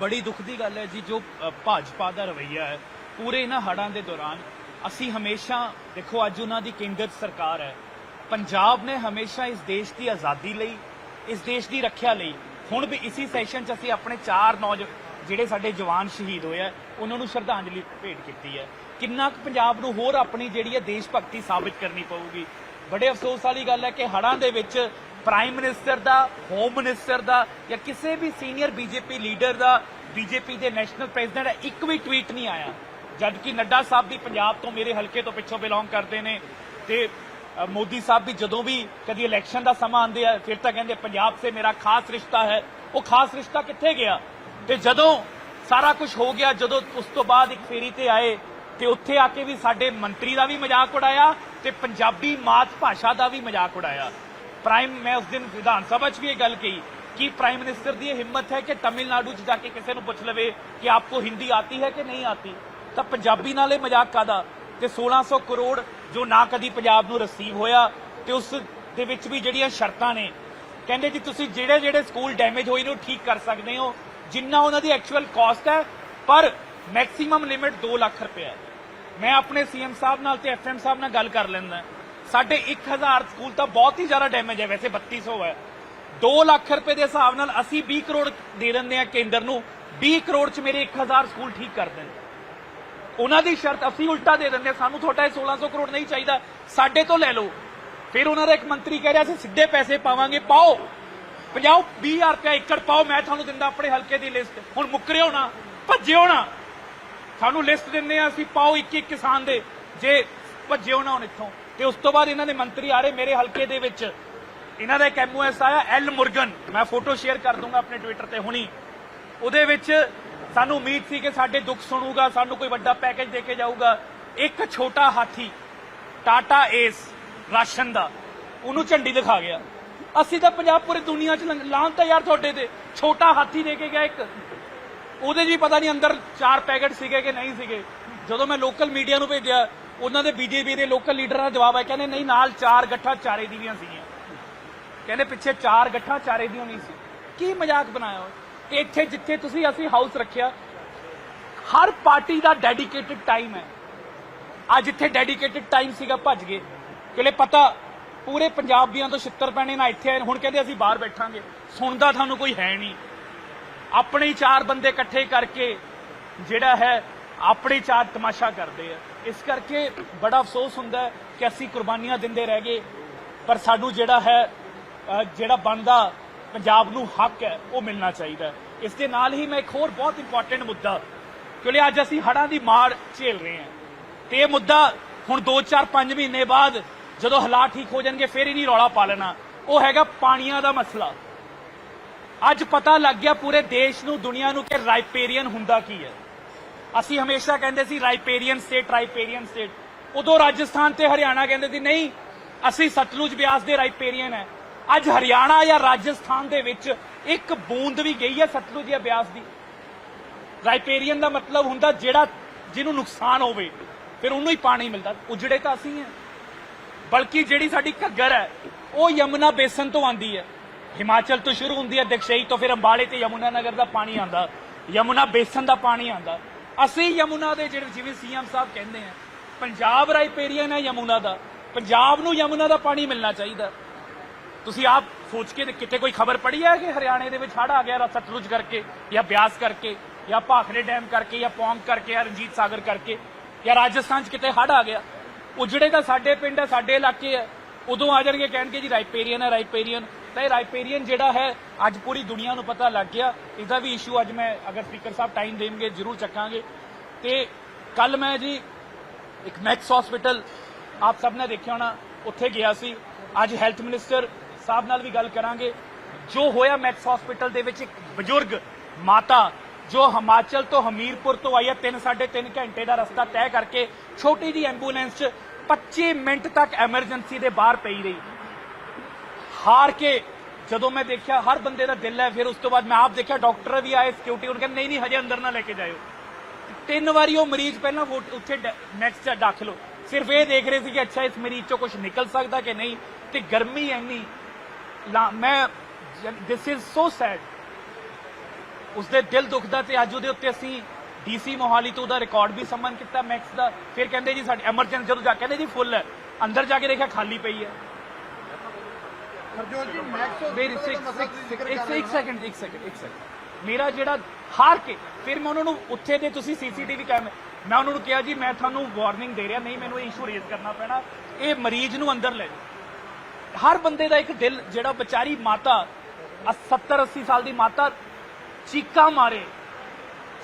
ਬੜੀ ਦੁੱਖ ਦੀ ਗੱਲ ਹੈ ਜੀ, ਜੋ ਭਾਜਪਾ ਦਾ ਰਵਈਆ ਹੈ, ਪੂਰੇ ਇਹਨਾਂ ਹੜਾਂ ਦੇ ਦੌਰਾਨ ਅਸੀਂ ਹਮੇਸ਼ਾ, ਦੇਖੋ ਅੱਜ ਉਹਨਾਂ ਦੀ ਕੇਂਦਰ ਸਰਕਾਰ ਹੈ, ਪੰਜਾਬ ਨੇ ਹਮੇਸ਼ਾ ਇਸ ਦੇਸ਼ ਦੀ ਆਜ਼ਾਦੀ ਲਈ, ਇਸ ਦੇਸ਼ ਦੀ ਰੱਖਿਆ ਲਈ, ਹੁਣ ਵੀ ਇਸੀ ਸੈਸ਼ਨ 'ਚ ਅਸੀਂ ਆਪਣੇ ਚਾਰ ਨੌਜ, ਜਿਹੜੇ ਸਾਡੇ ਜਵਾਨ ਸ਼ਹੀਦ ਹੋਏ ਆ, ਉਹਨਾਂ ਨੂੰ ਸ਼ਰਧਾਂਜਲੀ ਭੇਟ ਕੀਤੀ ਹੈ। ਕਿੰਨਾ ਕੁ ਪੰਜਾਬ ਨੂੰ ਹੋਰ ਆਪਣੀ ਜਿਹੜੀ ਹੈ ਦੇਸ਼ ਭਗਤੀ ਸਾਬਿਤ ਕਰਨੀ ਪਊਗੀ। ਬੜੇ ਅਫਸੋਸ ਵਾਲੀ ਗੱਲ ਹੈ ਕਿ ਹੜਾਂ ਦੇ ਵਿੱਚ ਪ੍ਰਾਈਮ ਮਿਨਿਸਟਰ ਦਾ ਹੋਮ ਮਿਨਿਸਟਰ ਦਾ ਜਾਂ ਕਿਸੇ ਵੀ ਸੀਨੀਅਰ ਬੀਜੇਪੀ ਲੀਡਰ ਦਾ ਬੀਜੇਪੀ ਦੇ ਨੈਸ਼ਨਲ ਪ੍ਰੈਜ਼ੀਡੈਂਟ ਦਾ ਇੱਕ ਵੀ ਟਵੀਟ ਨਹੀਂ ਆਇਆ। ਜਦ ਕਿ ਨੱਡਾ ਸਾਹਿਬ ਵੀ ਪੰਜਾਬ ਤੋਂ ਮੇਰੇ ਹਲਕੇ ਤੋਂ ਪਿੱਛੋਂ ਬਿਲੋਂਗ ਕਰਦੇ ਨੇ ਤੇ ਮੋਦੀ ਸਾਹਿਬ ਵੀ ਜਦੋਂ ਵੀ ਕਦੀ ਇਲੈਕਸ਼ਨ ਦਾ ਸਮਾਂ ਆਉਂਦੇ ਆ, ਫਿਰ ਤਾਂ ਕਹਿੰਦੇ ਪੰਜਾਬ ਸੇ ਮੇਰਾ ਖਾਸ ਰਿਸ਼ਤਾ ਹੈ। ਉਹ ਖਾਸ ਰਿਸ਼ਤਾ ਕਿੱਥੇ ਗਿਆ? ਤੇ ਜਦੋਂ ਸਾਰਾ ਕੁਝ ਹੋ ਗਿਆ, ਜਦੋਂ ਉਸ ਤੋਂ ਬਾਅਦ ਇੱਕ ਫੇਰੀ ਤੇ ਆਏ, ਤੇ ਉੱਥੇ ਆ ਕੇ ਵੀ ਸਾਡੇ ਮੰਤਰੀ ਦਾ ਵੀ ਮਜ਼ਾਕ ਉਡਾਇਆ ਤੇ ਪੰਜਾਬੀ ਮਾਤ ਭਾਸ਼ਾ ਦਾ ਵੀ ਮਜ਼ਾਕ ਉਡਾਇਆ। ਪ੍ਰਾਈਮ ਮੈਂ ਉਸ ਦਿਨ ਵਿਧਾਨ ਸਭਾ 'ਚ ਵੀ ਇਹ ਗੱਲ ਕਹੀ ਕਿ ਪ੍ਰਾਈਮ ਮਿਨਿਸਟਰ ਦੀ ਇਹ ਹਿੰਮਤ ਹੈ ਕਿ ਤਾਮਿਲਨਾਡੂ 'ਚ ਜਾ ਕੇ ਕਿਸੇ ਨੂੰ ਪੁੱਛ ਲਵੇ ਕਿ ਆਪਕੋ ਹਿੰਦੀ ਆਤੀ ਹੈ ਕਿ ਨਹੀਂ ਆਤੀ। ਤਾਂ ਪੰਜਾਬੀ ਨਾਲ ਇਹ ਮਜ਼ਾਕ ਕਾਦਾ ਤੇ 1600 ਕਰੋੜ ਜੋ ਨਾ ਕਦੀ ਪੰਜਾਬ ਨੂੰ ਰਸੀਵ ਹੋਇਆ ਤੇ ਉਸ ਦੇ ਵਿੱਚ ਵੀ ਜਿਹੜੀਆਂ ਸ਼ਰਤਾਂ ਨੇ, ਕਹਿੰਦੇ ਜੀ ਤੁਸੀਂ ਜਿਹੜੇ ਜਿਹੜੇ ਸਕੂਲ ਡੈਮੇਜ ਹੋਏ ਨੇ ਉਹ ਠੀਕ ਕਰ ਸਕਦੇ ਹੋ, ਜਿੰਨਾ ਉਹਨਾਂ ਦੀ ਐਕਚੁਅਲ ਕਾਸਟ ਹੈ, ਪਰ ਮੈਕਸਿਮਮ ਲਿਮਿਟ 2 ਲੱਖ ਰੁਪਏ ਹੈ। ਮੈਂ ਆਪਣੇ ਸੀਐਮ ਸਾਹਿਬ ਨਾਲ ਤੇ ਐਫਐਮ ਸਾਹਿਬ ਨਾਲ ਗੱਲ ਕਰ ਲੈਂਦਾ। ਸਾਡੇ 1000 ਸਕੂਲ ਤਾਂ ਬਹੁਤ ਹੀ ਜ਼ਿਆਦਾ ਡੈਮੇਜ ਹੈ ਵੈਸੇ 3200 ਹੈ। 2 ਲੱਖ ਰੁਪਏ ਦੇ ਹਿਸਾਬ ਨਾਲ ਅਸੀਂ 20 ਕਰੋੜ ਦੇ ਦਿੰਦੇ ਆ ਕੇਂਦਰ ਨੂੰ। 20 ਕਰੋੜ ਚ ਮੇਰੇ 1000 ਸਕੂਲ ਠੀਕ ਕਰ ਦੇਣ। ਉਹਨਾਂ ਦੀ ਸ਼ਰਤ ਅਸੀਂ ਉਲਟਾ ਦੇ ਦਿੰਦੇ ਹਾਂ, ਸਾਨੂੰ ਤੁਹਾਡਾ ਇਹ 1600 ਕਰੋੜ ਨਹੀਂ ਚਾਹੀਦਾ। ਸਾਡੇ ਤੋਂ ਲੈ ਲਓ। ਫਿਰ ਉਹਨਾਂ ਦਾ ਇੱਕ ਮੰਤਰੀ ਕਹਿ ਰਿਹਾ ਅਸੀਂ ਸਿੱਧੇ ਪੈਸੇ ਪਾਵਾਂਗੇ। ਪਾਓ। 50 20000 ਰੁਪਏ ਏਕੜ ਪਾਓ। ਮੈਂ ਤੁਹਾਨੂੰ ਦਿੰਦਾ ਆਪਣੇ ਹਲਕੇ ਦੀ ਲਿਸਟ। ਹੁਣ ਮੁੱਕਰਿਓ ਨਾ ਭੱਜਿਓ ਨਾ। ਸਾਨੂੰ ਲਿਸਟ ਦਿੰਦੇ ਆ ਅਸੀਂ। ਪਾਓ ਇੱਕ ਇੱਕ ਕਿਸਾਨ ਦੇ। ਜੇ ਭੱਜਿਓ ਨਾ ਹੁਣ ਇੱਥੋਂ। ਤੇ ਉਸ ਤੋਂ ਬਾਅਦ ਇਹਨਾਂ ਦੇ ਮੰਤਰੀ ਆ ਰਹੇ ਮੇਰੇ ਹਲਕੇ ਦੇ ਵਿੱਚ। ਇਹਨਾਂ ਦਾ ਇੱਕ ਐਮਓਐਸ ਆਇਆ ਐਲ ਮੁਰਗਨ। ਮੈਂ ਫੋਟੋ ਸ਼ੇਅਰ ਕਰ ਦੂੰਗਾ ਆਪਣੇ ਟਵਿੱਟਰ ਤੇ ਹੁਣੀ। ਉਹਦੇ ਵਿੱਚ ਸਾਨੂੰ ਉਮੀਦ ਸੀ ਕਿ ਸਾਡੇ ਦੁੱਖ ਸੁਣੂਗਾ, ਸਾਨੂੰ ਕੋਈ ਵੱਡਾ ਪੈਕੇਜ ਦੇ ਕੇ ਜਾਊਗਾ। ਇੱਕ ਛੋਟਾ ਹਾਥੀ ਟਾਟਾ ਏਸ ਰਾਸ਼ਨ ਦਾ। ਉਹਨੂੰ ਝੰਡੀ ਦਿਖਾ ਗਿਆ। ਅਸੀਂ ਤਾਂ ਪੰਜਾਬ ਪੂਰੀ ਦੁਨੀਆ 'ਚ ਲਾਂ ਤਾਂ ਯਾਰ ਤੁਹਾਡੇ ਤੇ। ਛੋਟਾ ਹਾਥੀ ਦੇ ਕੇ ਗਿਆ ਇੱਕ। ਉਹਦੇ 'ਚ ਵੀ ਪਤਾ ਨਹੀਂ ਅੰਦਰ ਚਾਰ ਪੈਕੇਟ ਸੀਗੇ ਕਿ ਨਹੀਂ ਸੀਗੇ। ਜਦੋਂ ਮੈਂ ਲੋਕਲ ਮੀਡੀਆ ਨੂੰ ਭੇਜਿਆ ਉਹਨਾਂ ਦੇ ਬੀਜੇਪੀ ਦੇ ਲੋਕਲ ਲੀਡਰਾਂ ਦਾ ਜਵਾਬ ਹੈ, ਕਹਿੰਦੇ ਨਹੀਂ, ਨਾਲ ਚਾਰ ਗੱਠਾਂ ਚਾਰੇ ਦੀ ਦੀਆਂ ਸੀਗੀਆਂ। ਕਹਿੰਦੇ ਪਿੱਛੇ ਚਾਰ ਗੱਠਾਂ ਚਾਰੇ ਦੀਆਂ ਨਹੀਂ ਸੀ। ਕੀ ਮਜ਼ਾਕ ਬਣਾਇਆ ਹੋਇਆ? ਇੱਥੇ ਜਿੱਥੇ ਤੁਸੀਂ, ਅਸੀਂ ਹਾਊਸ ਰੱਖਿਆ, ਹਰ ਪਾਰਟੀ ਦਾ ਡੈਡੀਕੇਟਿਡ ਟਾਈਮ ਹੈ। ਅੱਜ ਇੱਥੇ ਡੈਡੀਕੇਟਿਡ ਟਾਈਮ ਸੀਗਾ, ਭੱਜ ਗਏ। ਕਿਲੇ ਪਤਾ, ਪੂਰੇ ਪੰਜਾਬੀਆਂ ਤੋਂ ਛਿੱਤਰ ਪੈਣੇ ਨਾ ਇੱਥੇ ਆਏ, ਹੁਣ ਕਹਿੰਦੇ ਅਸੀਂ ਬਾਹਰ ਬੈਠਾਂਗੇ। ਸੁਣਦਾ ਤੁਹਾਨੂੰ ਕੋਈ ਹੈ ਨਹੀਂ। ਆਪਣੇ ਹੀ ਚਾਰ ਬੰਦੇ ਇਕੱਠੇ ਕਰਕੇ ਜਿਹੜਾ ਹੈ ਆਪਣੇ ਚਾਰ ਤਮਾਸ਼ਾ ਕਰਦੇ ਆ। ਇਸ ਕਰਕੇ ਬੜਾ ਅਫਸੋਸ ਹੁੰਦਾ ਕਿ ਅਸੀਂ ਕੁਰਬਾਨੀਆਂ ਦਿੰਦੇ ਰਹਿ ਗਏ। ਪਰ ਸਾਨੂੰ ਜਿਹੜਾ ਹੈ ਜਿਹੜਾ ਬਣਦਾ ਪੰਜਾਬ ਨੂੰ ਹੱਕ ਹੈ, ਉਹ ਮਿਲਣਾ ਚਾਹੀਦਾ ਇਸ ਦੇ ਨਾਲ ਹੀ ਮੈਂ ਇੱਕ ਹੋਰ ਬਹੁਤ ਇੰਪੋਰਟੈਂਟ ਮੁੱਦਾ, ਕਿਉਂਕਿ ਅੱਜ ਅਸੀਂ ਹੜ੍ਹਾਂ ਦੀ ਮਾਰ ਝੇਲ ਰਹੇ ਹਾਂ। ਤੇ ਇਹ ਮੁੱਦਾ ਹੁਣ 2-4 5 ਮਹੀਨੇ ਬਾਅਦ ਜਦੋਂ ਹਾਲਾਤ ਠੀਕ ਹੋ ਜਾਣਗੇ, ਫੇਰ ਹੀ ਨਹੀਂ ਰੌਲਾ ਪਾ ਲੈਣਾ। ਉਹ ਹੈਗਾ ਪਾਣੀਆਂ ਦਾ ਮਸਲਾ। ਅੱਜ ਪਤਾ ਲੱਗ ਗਿਆ ਪੂਰੇ ਦੇਸ਼ ਨੂੰ, ਦੁਨੀਆ ਨੂੰ, ਕਿ ਰਾਈਪੇਰੀਅਨ ਹੁੰਦਾ ਕੀ ਹੈ। ਅਸੀਂ ਹਮੇਸ਼ਾ ਕਹਿੰਦੇ ਸੀ ਰਾਈਪੇਰੀਅਨ ਸਟੇਟ ਰਾਈਪੇਰੀਅਨ ਸਟੇਟ। ਉਦੋਂ ਰਾਜਸਥਾਨ ਤੇ ਹਰਿਆਣਾ ਕਹਿੰਦੇ ਸੀ, ਨਹੀਂ, ਅਸੀਂ ਸਤਲੁਜ ਬਿਆਸ ਦੇ ਰਾਈਪੇਰੀਅਨ ਹੈ। ਅੱਜ ਹਰਿਆਣਾ ਜਾਂ ਰਾਜਸਥਾਨ ਦੇ ਵਿੱਚ ਇੱਕ ਬੂੰਦ ਵੀ ਗਈ ਹੈ ਸਤਲੁਜ ਜਾਂ ਬਿਆਸ ਦੀ। ਰਾਈਪੇਰੀਅਨ ਦਾ ਮਤਲਬ ਹੁੰਦਾ ਜਿਹੜਾ ਜਿਹਨੂੰ ਨੁਕਸਾਨ ਹੋਵੇ, ਫਿਰ ਉਹਨੂੰ ਹੀ ਪਾਣੀ ਮਿਲਦਾ। ਉਜੜੇ ਤਾਂ ਅਸੀਂ ਹਾਂ। ਬਲਕਿ ਜਿਹੜੀ ਸਾਡੀ ਘੱਗਰ ਹੈ, ਉਹ ਯਮੁਨਾ ਬੇਸਨ ਤੋਂ ਆਂਦੀ ਹੈ। ਹਿਮਾਚਲ ਤੋਂ ਸ਼ੁਰੂ ਹੁੰਦੀ ਹੈ ਦਕਸ਼ਈ ਤੋਂ ਫਿਰ ਅੰਬਾਲੇ ਤੇ ਯਮੁਨਾ ਨਗਰ ਦਾ ਪਾਣੀ ਆਂਦਾ ਯਮੁਨਾ ਬੇਸਨ ਦਾ ਪਾਣੀ ਆਂਦਾ ਅਸੀਂ ਯਮੁਨਾ ਦੇ ਜਿਹੜੇ ਜਿਵੇਂ ਸੀਐਮ ਸਾਹਿਬ ਕਹਿੰਦੇ ਆ, ਪੰਜਾਬ ਰਾਈਪੇਰੀਅਨ ਹੈ ਯਮੁਨਾ ਦਾ, ਪੰਜਾਬ ਨੂੰ ਯਮੁਨਾ ਦਾ ਪਾਣੀ ਮਿਲਣਾ ਚਾਹੀਦਾ। ਤੁਸੀਂ ਆਪ ਸੋਚ ਕੇ ਕਿਤੇ ਕੋਈ ਖਬਰ ਪੜੀ ਹੈ ਕਿ ਹਰਿਆਣੇ ਦੇ ਵਿੱਚ ਹੜ ਆ ਗਿਆ ਸਤਲੁਜ ਕਰਕੇ, ਜਾਂ ਬਿਆਸ ਕਰਕੇ, ਜਾਂ ਭਾਖੜੇ ਡੈਮ ਕਰਕੇ, ਜਾਂ ਪੌਂਗ ਕਰਕੇ, ਜਾਂ ਰਣਜੀਤ ਸਾਗਰ ਕਰਕੇ, ਜਾਂ ਰਾਜਸਥਾਨ 'ਚ ਕਿਤੇ ਹੜ ਆ ਗਿਆ। ਉਜੜੇ ਤਾਂ ਸਾਡੇ ਪਿੰਡ ਹੈ ਸਾਡੇ ਇਲਾਕੇ ਹੈ ਉਦੋਂ ਆ ਜਾਣਗੇ ਕਹਿਣਗੇ ਜੀ ਰਾਈਪੇਰੀਅਨ ਹੈ ਰਾਈਪੇਰੀਅਨ ਤਾਂ ਇਹ ਰਾਈਪੇਰੀਅਨ ਜਿਹੜਾ ਹੈ, ਅੱਜ ਪੂਰੀ ਦੁਨੀਆ ਨੂੰ ਪਤਾ ਲੱਗ ਗਿਆ। ਇਹਦਾ ਵੀ ਇਸ਼ੂ ਅੱਜ ਮੈਂ ਅਗਰ ਸਪੀਕਰ ਸਾਹਿਬ ਟਾਈਮ ਦੇਣਗੇ, ਜ਼ਰੂਰ ਚੱਕਾਂਗੇ। ਤੇ ਕੱਲ ਮੈਂ ਜੀ ਇੱਕ ਮੈਕਸ ਹਸਪੀਟਲ ਆਪ ਸਭ ਨੇ ਦੇਖਿਆ ਹੋਣਾ, ਉੱਥੇ ਗਿਆ ਸੀ। ਅੱਜ ਹੈਲਥ ਮਿਨਿਸਟਰ ਸਾਹਿਬ ਨਾਲ ਵੀ ਗੱਲ ਕਰਾਂਗੇ। ਜੋ ਹੋਇਆ ਮੈਕਸ ਹਸਪੀਟਲ ਦੇ ਵਿੱਚ, ਇੱਕ ਬਜ਼ੁਰਗ ਮਾਤਾ, ਜੋ ਹਿਮਾਚਲ ਤੋਂ ਹਮੀਰਪੁਰ ਤੋਂ ਆਈ ਹੈ 3 3.5 ਘੰਟੇ ਦਾ ਰਸਤਾ ਤੈਅ ਕਰਕੇ, ਛੋਟੀ ਜੀ ਐਂਬੂਲੈਂਸ 'ਚ 25 ਮਿੰਟ ਤੱਕ ਐਮਰਜੈਂਸੀ ਦੇ ਬਾਹਰ ਪਈ ਰਹੀ। ਹਾਰ ਕੇ ਜਦੋਂ ਮੈਂ ਦੇਖਿਆ ਹਰ ਬੰਦੇ ਦਾ ਦਿਲ ਹੈ ਫਿਰ ਉਸ ਤੋਂ ਬਾਅਦ ਮੈਂ ਆਪ ਦੇਖਿਆ ਡਾਕਟਰ ਵੀ ਆਏ ਸਿਕਿਉਰਿਟੀ ਉਹਨਾਂ ਕਹਿੰਦੇ ਨਹੀਂ ਨਹੀਂ ਹਜੇ ਅੰਦਰ ਨਾ ਲੈ ਕੇ ਜਾਇਓ ਤਿੰਨ ਵਾਰੀ ਉਹ ਮਰੀਜ਼ ਪਹਿਲਾਂ ਵੋਟ- ਉੱਥੇ ਨੈਕਸਟ ਦਾਖਲ ਹੋ ਸਿਰਫ ਇਹ ਦੇਖ ਰਹੇ ਸੀ ਕਿ ਅੱਛਾ ਇਸ ਮਰੀਜ਼ ਚੋਂ ਕੁਝ ਨਿਕਲ ਸਕਦਾ ਕਿ ਨਹੀਂ ਤੇ ਗਰਮੀ ਇੰਨੀ ਮੈਂ ਦਿਸ ਇਜ਼ ਸੋ ਸੈਡ ਉਸਦੇ ਦਿਲ ਦੁਖਦਾ ਤੇ ਅੱਜ ਉਹਦੇ ਉੱਤੇ ਅਸੀਂ ਡੀਸੀ ਮੋਹਾਲੀ ਤੋਂ ਉਹਦਾ ਰਿਕਾਰਡ ਵੀ ਸੰਮਨ ਕੀਤਾ ਮੈਕਸ ਦਾ ਫਿਰ ਕਹਿੰਦੇ ਜੀ ਸਾਡੀ ਐਮਰਜੈਂਸੀ ਜਦੋਂ ਜਾ ਕਹਿੰਦੇ ਜੀ ਫੁੱਲ ਹੈ ਅੰਦਰ ਜਾ ਕੇ ਦੇਖਿਆ ਖਾਲੀ ਪਈ ਹੈ ਹਰਜੋਤ ਜੀ ਮੈਕਸ ਮੇਰੀ ਇੱਕ। ਸੈਕਿੰਡ ਇੱਕ ਸੈਕਿੰਡ ਇੱਕ ਸੈਕਿੰਡ ਜਿਹੜਾ ਹਾਰ ਕੇ ਫਿਰ ਮੈਂ ਉਹਨਾਂ ਨੂੰ ਉੱਥੇ ਦੇ ਤੁਸੀਂ ਸੀਸੀਟੀਵੀ ਕੈਮਰੇ ਮੈਂ ਉਹਨਾਂ ਨੂੰ ਕਿਹਾ ਜੀ ਮੈਂ ਤੁਹਾਨੂੰ ਵਾਰਨਿੰਗ ਦੇ ਰਿਹਾ ਨਹੀਂ ਮੈਨੂੰ ਇਹ ਇਸ਼ੂ ਰੇਜ਼ ਕਰਨਾ ਪੈਣਾ। ਇਹ ਮਰੀਜ਼ ਨੂੰ ਅੰਦਰ ਲੈ ਜਾਓ। ਹਰ ਬੰਦੇ ਦਾ ਇੱਕ ਦਿਲ ਜਿਹੜਾ ਵਿਚਾਰੀ ਮਾਤਾ 70 80 ਸਾਲ ਦੀ ਮਾਤਾ ਚੀਕਾਂ ਮਾਰੇ।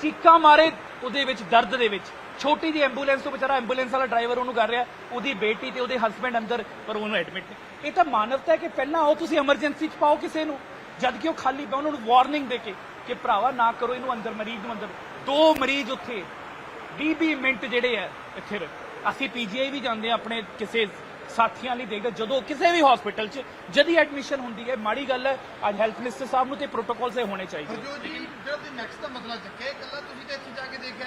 ਚੀਕਾਂ ਮਾਰੇ ਉਹਦੇ ਵਿੱਚ ਦਰਦ ਦੇ ਵਿੱਚ। ਛੋਟੀ ਜੀ ਐਂਬੂਲੈਂਸ ਤੋਂ ਵਿਚਾਰਾ ਐਂਬੂਲੈਂਸ ਵਾਲਾ ਡਰਾਈਵਰ ਉਹਨੂੰ ਕਰ ਰਿਹਾ, ਉਹਦੀ ਬੇਟੀ ਤੇ ਉਹਦੇ ਹਸਬੰਡ ਅੰਦਰ, ਪਰ ਉਹਨੂੰ ਐਡਮਿਟ ਇਹ ਤਾਂ ਮਾਨਵਤਾ ਹੈ ਕਿ ਪਹਿਲਾਂ ਆਓ, ਤੁਸੀਂ ਐਮਰਜੈਂਸੀ ਚ ਪਾਓ ਕਿਸੇ ਨੂੰ। ਜਦ ਕਿ ਉਹ ਖਾਲੀ ਪਿਆ, ਉਹਨਾਂ ਨੂੰ ਵਾਰਨਿੰਗ ਦੇ ਕੇ ਕਿ ਭਰਾਵਾ ਨਾ ਕਰੋ ਇਹਨੂੰ ਅੰਦਰ, ਮਰੀਜ਼ ਨੂੰ ਅੰਦਰ। ਦੋ ਮਰੀਜ਼ ਉੱਥੇ 20 20 ਮਿੰਟ ਜਿਹੜੇ ਆ ਇੱਥੇ ਰ- ਅਸੀਂ ਪੀਜੀਆਈ ਵੀ ਜਾਂਦੇ ਆ ਆਪਣੇ ਕਿਸੇ ਸਾਥੀਆਂ ਲਈ ਦੇਖਦੇ ਜਦੋਂ ਕਿਸੇ ਵੀ ਹਸਪੀਟਲ 'ਚ ਜਦੀ ਐਡਮਿਸ਼ਨ ਹੁੰਦੀ ਹੈ ਮਾੜੀ ਗੱਲ ਹੈ ਅੱਜ ਹੈਲਥ ਮਿਨਿਸਟਰ ਸਾਹਿਬ ਨੂੰ ਤੇ ਪ੍ਰੋਟੋਕਾਲ ਸੇ ਹੋਣੇ ਚਾਹੀਦੇ। ਹਰਜੋਤ ਜੀ ਜਿਹੜਾ ਤੁਸੀਂ ਨੈਕਸਟ ਦਾ ਮਸਲਾ ਚੱਕਿਆ ਇਹ ਇਕੱਲਾ ਤੁਸੀਂ ਤਾਂ ਇੱਥੇ ਜਾ ਕੇ ਦੇਖਿਆ।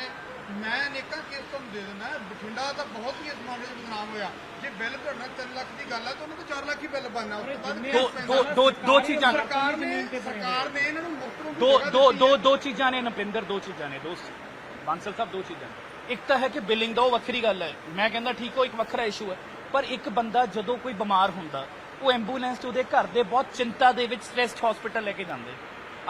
ਮੈਂ ਅਨੇਕਾਂ ਕੇਸ ਤੁਹਾਨੂੰ ਦੇ ਦਿੰਦਾ ਬਠਿੰਡਾ ਤਾਂ ਬਹੁਤ ਹੀ ਇਸ ਮਾਮਲੇ 'ਚ ਬਦਨਾਮ ਹੋਇਆ। ਜੇ ਬਿੱਲ ਤੁਹਾਡਾ 3 ਲੱਖ ਦੀ ਗੱਲ ਹੈ ਤਾਂ ਉਹਨੂੰ ਤਾਂ 4 ਲੱਖ ਹੀ ਬਿੱਲ ਬਣਨਾ। ਉਸ ਤੋਂ ਬਾਅਦ ਦੋ ਦੋ ਚੀਜ਼ਾਂ ਸਰਕਾਰ ਨੇ ਸਰਕਾਰ ਨੇ ਇਹਨਾਂ ਨੂੰ ਮੁਫਤ ਨੂੰ ਦੋ ਦੋ ਦੋ। ਦੋ ਚੀਜ਼ਾਂ ਨੇ ਨਪਿੰਦਰ ਦੋ ਚੀਜ਼ਾਂ ਨੇ ਦੋਸਤ। ਬਾਂਸਲ ਸਾਹਿਬ ਦੋ ਚੀਜ਼ਾਂ ਨੇ। ਇੱਕ ਤਾਂ ਹੈ ਕਿ ਬਿਲਿੰਗ ਦਾ ਉਹ ਵੱਖਰੀ ਗੱਲ ਹੈ। ਮੈਂ ਕਹਿੰਦਾ ਠੀਕ ਉਹ ਇੱਕ ਵੱਖਰਾ ਇਸ਼ੂ ਹੈ। ਪਰ ਇੱਕ ਬੰਦਾ ਜਦੋਂ ਕੋਈ ਬਿਮਾਰ ਹੁੰਦਾ, ਉਹ ਐਂਬੂਲੈਂਸ 'ਚ ਉਹਦੇ ਘਰ ਦੇ ਬਹੁਤ ਚਿੰਤਾ ਦੇ ਵਿੱਚ ਸਟ੍ਰੈਸਡ ਹਸਪੀਟਲ ਲੈ ਕੇ ਜਾਂਦੇ।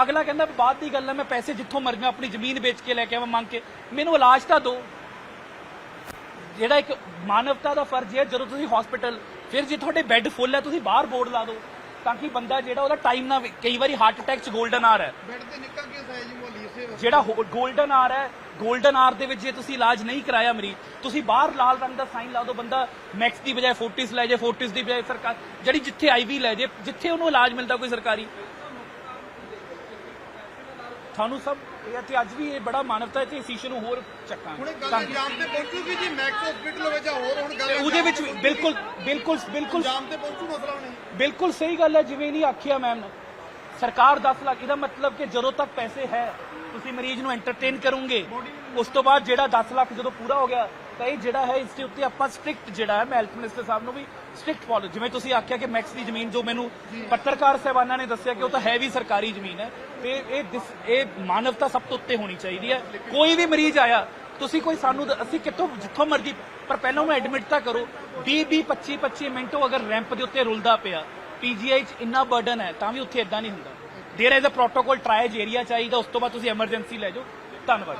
ਅਗਲਾ ਕਹਿੰਦਾ, ਬਾਅਦ ਦੀ ਗੱਲ ਹੈ ਮੈਂ ਪੈਸੇ ਜਿੱਥੋਂ ਮਰਜ਼ੀ ਆਪਣੀ ਜ਼ਮੀਨ ਵੇਚ ਕੇ ਲੈ ਕੇ ਆਵਾਂ, ਮੰਗ ਕੇ। ਮੈਨੂੰ ਇਲਾਜ ਤਾਂ ਦਿਓ। ਜਿਹੜਾ ਇੱਕ ਮਾਨਵਤਾ ਦਾ ਫਰਜ਼ ਹੈ, ਜਦੋਂ ਤੁਸੀਂ ਹਸਪੀਟਲ ਫਿਰ ਜੇ ਤੁਹਾਡੇ ਬੈੱਡ ਫੁੱਲ ਹੈ, ਤੁਸੀਂ ਬਾਹਰ ਬੋਰਡ ਲਾ ਦਿਓ। ਤਾਂ ਕਿ ਬੰਦਾ ਜਿਹੜਾ ਉਹਦਾ ਟਾਈਮ ਨਾ ਕਈ ਵਾਰੀ ਹਾਰਟ ਅਟੈਕ ਚ 골ਡਨ ਆਰ ਹੈ। ਬੈੱਡ ਤੇ ਨਿੱਕਾ ਕੇਸ ਆਇਆ ਜੀ ਮੋਲੀ ਇਸੇ ਜਿਹੜਾ 골ਡਨ ਆਰ ਹੈ 골ਡਨ ਆਰ ਦੇ ਵਿੱਚ ਜੇ ਤੁਸੀਂ ਇਲਾਜ ਨਹੀਂ ਕਰਾਇਆ ਮਰੀਜ਼ ਤੁਸੀਂ ਬਾਹਰ ਲਾਲ ਰੰਗ ਦਾ ਸਾਈਨ ਲਾ ਦਿਓ ਬੰਦਾ ਮੈਕਸ ਦੀ ਬਜਾਏ ਫੋਰਟਿਸ ਲੈ ਜਾਏ ਫੋਰਟਿਸ ਦੀ ਬਜਾਏ ਸਰਕਾਰ ਜਿਹੜੀ ਜਿੱਥੇ ਆਈਵੀ ਲੈ ਜੇ ਜਿੱਥੇ ਉਹਨੂੰ ਇਲਾਜ ਮਿਲਦਾ ਕੋਈ ਸਰਕਾਰੀ। ਤੁਹਾਨੂੰ ਸਭ ਇਹ ਇੱਥੇ ਅੱਜ ਵੀ ਇਹ ਬੜਾ ਮਾਨਵਤਾ ਤੇ ਇਸ ਇਸ਼ੂ ਨੂੰ ਹੋਰ ਚੱਕਾਂਗੇ। ਹੁਣ ਇਹ ਗੱਲ ਤਾਂ ਅੰਜਾਮ ਤੇ ਪਹੁੰਚੂਗੀ ਜੀ ਮੈਕਸ ਹਸਪੀਟਲ ਹੋਵੇ ਜਾਂ ਹੋਰ ਹੁਣ ਗੱਲ ਉਹਦੇ ਵਿੱਚ ਵੀ ਬਿਲਕੁਲ ਬਿਲਕੁਲ ਬਿਲਕੁਲ ਅੰਜਾਮ ਤੇ ਪਹੁੰਚੂ ਮਸਲਾ ਇਹ। ਬਿਲਕੁਲ ਸਹੀ ਗੱਲ ਹੈ ਜਿਵੇਂ ਨਹੀਂ ਆਖਿਆ ਮੈਮ ਨੇ। ਸਰਕਾਰ 10 ਲੱਖ ਇਹਦਾ ਮਤਲਬ ਕਿ ਜਦੋਂ ਤੱਕ ਪੈਸੇ ਹੈ ਤੁਸੀਂ ਮਰੀਜ਼ ਨੂੰ ਐਂਟਰਟੇਨ ਕਰੋਗੇ ਉਸ ਤੋਂ ਬਾਅਦ ਜਿਹੜਾ 10 ਲੱਖ ਜਦੋਂ ਪੂਰਾ ਹੋ ਗਿਆ ਤਾਂ ਇਹ ਜਿਹੜਾ ਹੈ ਇਸ ਦੇ ਉੱਤੇ ਆਪਾਂ ਸਟ੍ਰਿਕਟ ਜਿਹੜਾ ਹੈ ਮੈਂ ਹੈਲਥ ਮਿਨਿਸਟਰ ਸਾਹਿਬ ਨੂੰ ਵੀ ਸਟ੍ਰਿਕਟ ਫੋਲੋ ਜਿਵੇਂ ਤੁਸੀਂ ਆਖਿਆ ਕਿ ਮੈਕਸ ਦੀ ਜ਼ਮੀਨ ਜੋ ਮੈਨੂੰ ਪੱਤਰਕਾਰ ਸਹਿਬਾਨਾਂ ਨੇ ਦੱਸਿਆ ਕਿ ਉਹ ਤਾਂ ਹੈ ਵੀ ਸਰਕਾਰੀ ਜ਼ਮੀਨ ਹੈ ਤੇ ਇਹ ਇਹ ਮਾਨਵਤਾ ਸਭ ਤੋਂ ਉੱਤੇ ਹੋਣੀ ਚਾਹੀਦੀ ਹੈ। ਕੋਈ ਵੀ ਮਰੀਜ਼ ਆਇਆ ਤੁਸੀਂ ਕੋਈ ਸਾਨੂੰ ਅਸੀਂ ਕਿੱਥੋਂ ਜਿੱਥੋਂ ਮਰਜ਼ੀ ਪਰ ਪਹਿਲਾਂ ਉਹਨੂੰ ਐਡਮਿਟ ਤਾਂ ਕਰੋ 20 20 25 25 ਮਿੰਟ ਉਹ ਅਗਰ ਰੈਂਪ ਦੇ ਉੱਤੇ ਰੁਲਦਾ ਪਿਆ ਪੀਜੀਆਈ 'ਚ ਇੰਨਾ ਬਰਡਨ ਹੈ ਤਾਂ ਵੀ ਉੱਥੇ ਇਦਾਂ ਨਹੀਂ ਹੁੰਦਾ। There is a protocol triage area ਚਾਹੀਦਾ ਉਸ ਤੋਂ ਬਾਅਦ ਤੁਸੀਂ ਐਮਰਜੈਂਸੀ ਲੈ ਜਾਓ। ਧੰਨਵਾਦ।